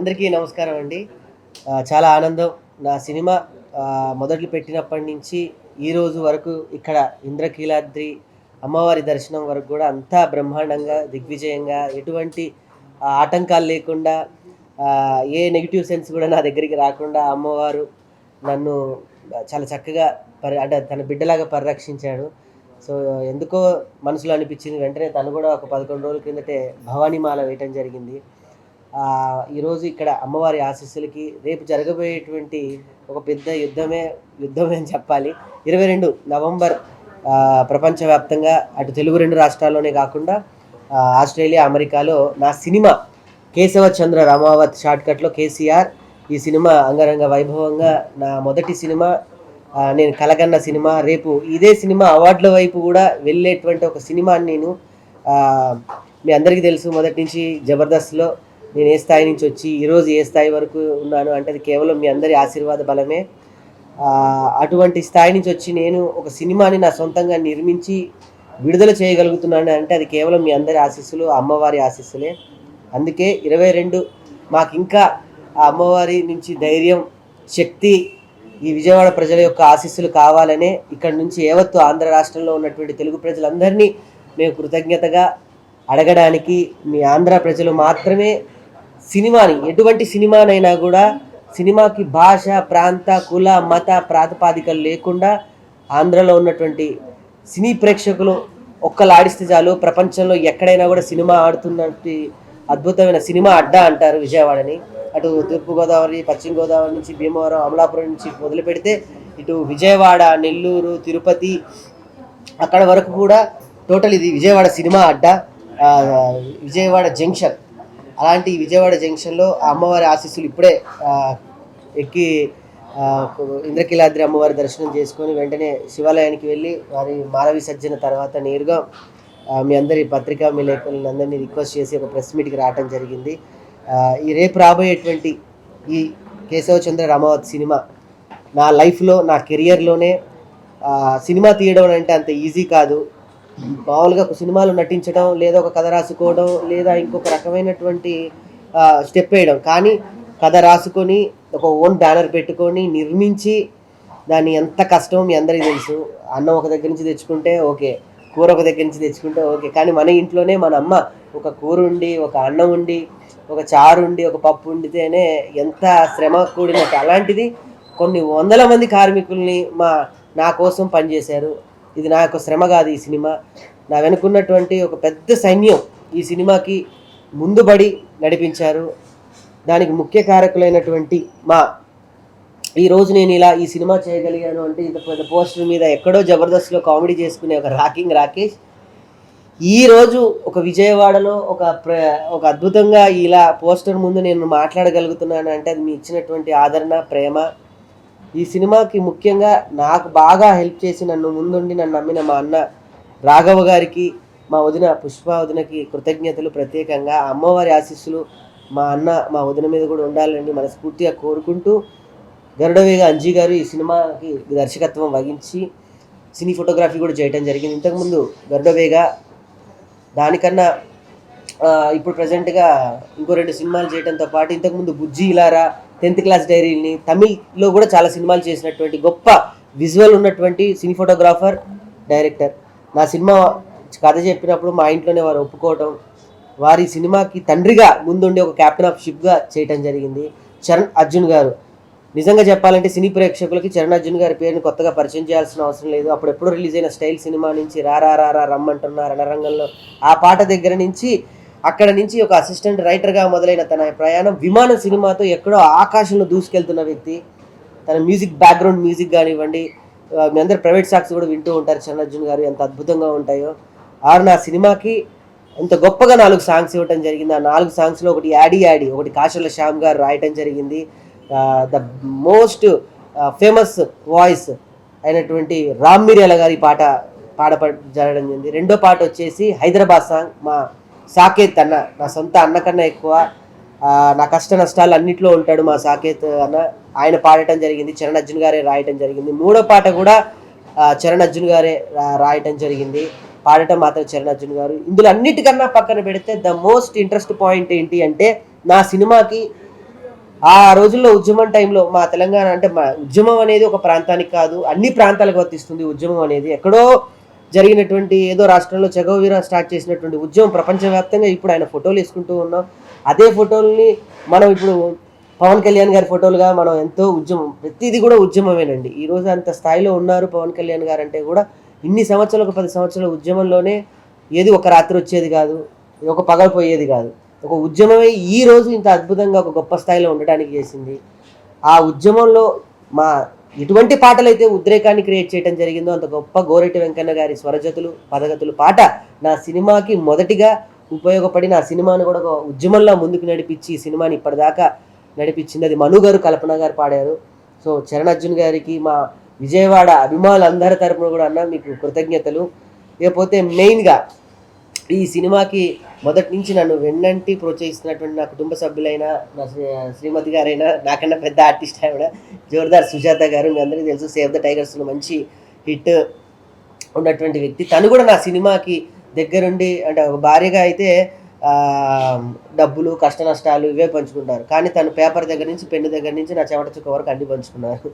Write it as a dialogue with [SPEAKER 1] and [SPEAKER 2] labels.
[SPEAKER 1] అందరికీ నమస్కారం అండి. చాలా ఆనందం. నా సినిమా మొదట్లు పెట్టినప్పటి నుంచి ఈ రోజు వరకు ఇక్కడ ఇంద్రకీలాద్రి అమ్మవారి దర్శనం వరకు కూడా అంతా బ్రహ్మాండంగా దిగ్విజయంగా ఎటువంటి ఆటంకాలు లేకుండా ఏ నెగిటివ్ సెన్స్ కూడా నా దగ్గరికి రాకుండా అమ్మవారు నన్ను చాలా చక్కగా పరి అంటే తన బిడ్డలాగా పరిరక్షించాడు. సో ఎందుకో మనసులో అనిపించింది వెంటనే తను కూడా ఒక పదకొండు రోజుల కిందటే భవానీమాల వేయటం జరిగింది. ఈరోజు ఇక్కడ అమ్మవారి ఆశీస్సులకి రేపు జరగబోయేటువంటి ఒక పెద్ద యుద్ధమే యుద్ధమే అని చెప్పాలి. ఇరవై రెండు నవంబర్ ప్రపంచవ్యాప్తంగా అటు తెలుగు రెండు రాష్ట్రాల్లోనే కాకుండా ఆస్ట్రేలియా అమెరికాలో నా సినిమా కేశవ చంద్ర రామావత్ షార్ట్కట్లో కేసీఆర్. ఈ సినిమా అంగరంగ వైభవంగా నా మొదటి సినిమా నేను కలగన్న సినిమా. రేపు ఇదే సినిమా అవార్డుల వైపు కూడా వెళ్ళేటువంటి ఒక సినిమాని నేను మీ అందరికీ తెలుసు. మొదటి నుంచి జబర్దస్త్లో నేను ఏ స్థాయి నుంచి వచ్చి ఈరోజు ఏ స్థాయి వరకు ఉన్నాను అంటే అది కేవలం మీ అందరి ఆశీర్వాద బలమే. అటువంటి స్థాయి నుంచి వచ్చి నేను ఒక సినిమాని నా సొంతంగా నిర్మించి విడుదల చేయగలుగుతున్నాను అంటే అది కేవలం మీ అందరి ఆశీస్సులు అమ్మవారి ఆశీస్సులే. అందుకే ఇరవై రెండు మాకు ఇంకా ఆ అమ్మవారి నుంచి ధైర్యం శక్తి ఈ విజయవాడ ప్రజల యొక్క ఆశీస్సులు కావాలనే ఇక్కడ నుంచి యావత్తు ఆంధ్ర రాష్ట్రంలో ఉన్నటువంటి తెలుగు ప్రజలందరినీ మేము కృతజ్ఞతగా అడగడానికి మీ ఆంధ్ర ప్రజలు మాత్రమే సినిమాని ఎటువంటి సినిమానైనా కూడా సినిమాకి భాష ప్రాంత కుల మత ప్రాతిపాదికలు లేకుండా ఆంధ్రలో ఉన్నటువంటి సినీ ప్రేక్షకులు ఒక్కలాడిస్తే చాలు. ప్రపంచంలో ఎక్కడైనా కూడా సినిమా ఆడుతున్నట్టు అద్భుతమైన సినిమా అడ్డా అంటారు విజయవాడని. అటు తూర్పుగోదావరి పశ్చిమ గోదావరి నుంచి భీమవరం అమలాపురం నుంచి మొదలు పెడితే ఇటు విజయవాడ నెల్లూరు తిరుపతి అక్కడ వరకు కూడా టోటల్ ఇది విజయవాడ సినిమా అడ్డా. విజయవాడ జంక్షన్. అలాంటి విజయవాడ జంక్షన్లో ఆ అమ్మవారి ఆశీస్సులు ఇప్పుడే ఎక్కి ఇంద్రకీలాద్రి అమ్మవారి దర్శనం చేసుకొని వెంటనే శివాలయానికి వెళ్ళి వారి మానవిసర్జన తర్వాత నేరుగా మీ అందరి పత్రికా మీ లేఖలను అందరినీ రిక్వెస్ట్ చేసి ఒక ప్రెస్ మీట్కి రావడం జరిగింది. ఈ రేపు రాబోయేటువంటి ఈ కేశవచంద్ర రామావత్ సినిమా నా లైఫ్లో నా కెరియర్లోనే సినిమా తీయడం అంటే అంత ఈజీ కాదు. మామూలుగా ఒక సినిమాలో నటించడం లేదా ఒక కథ రాసుకోవడం లేదా ఇంకొక రకమైనటువంటి స్టెప్ వేయడం. కానీ కథ రాసుకొని ఒక ఓన్ బ్యానర్ పెట్టుకొని నిర్మించి దాన్ని ఎంత కష్టం మీ అందరికీ తెలుసు. అన్నం ఒక దగ్గర నుంచి తెచ్చుకుంటే ఓకే. కూర ఒక దగ్గర నుంచి తెచ్చుకుంటే ఓకే. కానీ మన ఇంట్లోనే మన అమ్మ ఒక కూర ఉండి ఒక అన్నం ఉండి ఒక చారు ఉండి ఒక పప్పు ఉండితేనే ఎంత శ్రమ కూడినట్టు. అలాంటిది కొన్ని వందల మంది కార్మికుల్ని మా నా కోసం పనిచేశారు. ఇది నా యొక్క శ్రమ కాదు ఈ సినిమా. నా వెనుకున్నటువంటి ఒక పెద్ద సైన్యం ఈ సినిమాకి ముందుబడి నడిపించారు. దానికి ముఖ్య కారకులైనటువంటి మా ఈరోజు నేను ఇలా ఈ సినిమా చేయగలిగాను అంటే ఇంత పెద్ద పోస్టర్ మీద ఎక్కడో జబర్దస్త్లో కామెడీ చేసుకునే ఒక రాకింగ్ రాకేష్. ఈ రోజు ఒక విజయవాడలో ఒక ప్ర ఒక అద్భుతంగా ఇలా పోస్టర్ ముందు నేను మాట్లాడగలుగుతున్నాను అంటే అది మీ ఇచ్చినటువంటి ఆదరణ ప్రేమ ఈ సినిమాకి ముఖ్యంగా నాకు బాగా హెల్ప్ చేసి నన్ను ముందుండి నన్ను నమ్మిన మా అన్న రాఘవ గారికి మా వదిన పుష్ప వదినకి కృతజ్ఞతలు ప్రత్యేకంగా. అమ్మవారి ఆశీస్సులు మా అన్న మా వదిన మీద కూడా ఉండాలని మనస్ఫూర్తిగా కోరుకుంటూ గరుడవేగ అంజీ గారు ఈ సినిమాకి దర్శకత్వం వహించి సినీ ఫోటోగ్రఫీ కూడా చేయడం జరిగింది. ఇంతకుముందు గరుడవేగ దానికన్నా ఇప్పుడు ప్రజెంట్గా ఇంకో రెండు సినిమాలు చేయడంతో పాటు ఇంతకుముందు బుజ్జి ఇలారా టెన్త్ క్లాస్ డైరీని తమిళ్ళో కూడా చాలా సినిమాలు చేసినటువంటి గొప్ప విజువల్ ఉన్నటువంటి సినీ ఫోటోగ్రాఫర్ డైరెక్టర్ నా సినిమా కథ చెప్పినప్పుడు మా ఇంట్లోనే వారు ఒప్పుకోవటం వారి సినిమాకి తండ్రిగా ముందుండి ఒక క్యాప్టెన్ ఆఫ్ షిప్గా చేయటం జరిగింది. చరణ్ అర్జున్ గారు. నిజంగా చెప్పాలంటే సినీ ప్రేక్షకులకి చరణ్ అర్జున్ గారి పేరుని కొత్తగా పరిచయం చేయాల్సిన అవసరం లేదు. అప్పుడు ఎప్పుడు రిలీజ్ అయిన స్టైల్ సినిమా నుంచి రారా రారా రమ్మంటున్న రణరంగంలో ఆ పాట దగ్గర నుంచి అక్కడ నుంచి ఒక అసిస్టెంట్ రైటర్గా మొదలైన తన ప్రయాణం విమాన సినిమాతో ఎక్కడో ఆకాశంలో దూసుకెళ్తున్న వ్యక్తి తన మ్యూజిక్ బ్యాక్గ్రౌండ్ మ్యూజిక్ కానివ్వండి మీ అందరు ప్రైవేట్ సాక్స్ కూడా వింటూ ఉంటారు చరణ్ గారు ఎంత అద్భుతంగా ఉంటాయో. ఆరు నా సినిమాకి ఎంత గొప్పగా నాలుగు సాంగ్స్ ఇవ్వటం జరిగింది. ఆ నాలుగు సాంగ్స్లో ఒకటి యాడీ యాడీ ఒకటి కాశల శ్యామ్ గారు రాయటం జరిగింది. ద మోస్ట్ ఫేమస్ వాయిస్ అయినటువంటి రామ్ మిర్యాల గారి పాట పాడప జరగడం జరిగింది. రెండో పాట వచ్చేసి హైదరాబాద్ సాంగ్ మా సాకేత్ అన్న నా సొంత అన్న కన్నా ఎక్కువ నా కష్ట నష్టాలు అన్నిట్లో ఉంటాడు మా సాకేత్ అన్న. ఆయన పాడటం జరిగింది చరణ్ అర్జున్ గారే రాయటం జరిగింది. మూడో పాట కూడా చరణ్ అర్జున్ గారే రాయటం జరిగింది. పాడటం మాత్రం చరణ్ అర్జున్ గారు. ఇందులో అన్నిటికన్నా పక్కన పెడితే ద మోస్ట్ ఇంట్రెస్ట్ పాయింట్ ఏంటి అంటే నా సినిమాకి ఆ రోజుల్లో ఉద్యమం టైంలో మా తెలంగాణ అంటే మా ఉద్యమం అనేది ఒక ప్రాంతానికి కాదు అన్ని ప్రాంతాలకు వర్తిస్తుంది ఉద్యమం అనేది. ఎక్కడో జరిగినటువంటి ఏదో రాష్ట్రంలో చెగోవీర స్టార్ట్ చేసినటువంటి ఉద్యమం ప్రపంచవ్యాప్తంగా ఇప్పుడు ఆయన ఫోటోలు వేసుకుంటూ ఉన్నాం. అదే ఫోటోల్ని మనం ఇప్పుడు పవన్ కళ్యాణ్ గారి ఫోటోలుగా మనం ఎంతో ఉద్యమం ప్రతిదీ కూడా ఉద్యమమేనండి. ఈ రోజు అంత స్థాయిలో ఉన్నారు పవన్ కళ్యాణ్ గారు అంటే కూడా ఇన్ని సంవత్సరాలు ఒక పది సంవత్సరాల ఉద్యమంలోనే ఏది ఒక రాత్రి వచ్చేది కాదు ఒక పగలు పోయేది కాదు. ఒక ఉద్యమమే ఈ రోజు ఇంత అద్భుతంగా ఒక గొప్ప స్థాయిలో ఉండడానికి చేసింది. ఆ ఉద్యమంలో మా ఎటువంటి పాటలు అయితే ఉద్రేకాన్ని క్రియేట్ చేయడం జరిగిందో అంత గొప్ప గోరెటి వెంకన్న గారి స్వరజతులు పదగతులు పాట నా సినిమాకి మొదటిగా ఉపయోగపడి నా సినిమాను కూడా ఒక ఉద్యమంలో ముందుకు నడిపించి ఈ సినిమాని ఇప్పటిదాకా నడిపించింది అది మను గారు కల్పన గారు పాడారు. సో చరణ్ అర్జున్ గారికి మా విజయవాడ అభిమానులందరి తరపున కూడా అన్న మీకు కృతజ్ఞతలు. ఇకపోతే మెయిన్గా ఈ సినిమాకి మొదటి నుంచి నన్ను వెన్నంటి ప్రోత్సహిస్తున్నటువంటి నా కుటుంబ సభ్యులైన నా శ్రీమతి గారైనా నాకన్నా పెద్ద ఆర్టిస్ట్ ఆవిడ జోర్దార్ సుజాత గారు మీ అందరికీ తెలుసు సేవ్ ద టైగర్స్లో మంచి హిట్ ఉన్నటువంటి వ్యక్తి. తను కూడా నా సినిమాకి దగ్గరుండి అంటే ఒక భార్యగా అయితే డబ్బులు కష్ట నష్టాలు ఇవే పంచుకుంటారు. కానీ తను పేపర్ దగ్గర నుంచి పెన్ను దగ్గర నుంచి నా చెమట చుక్క వరకు అన్ని పంచుకున్నారు.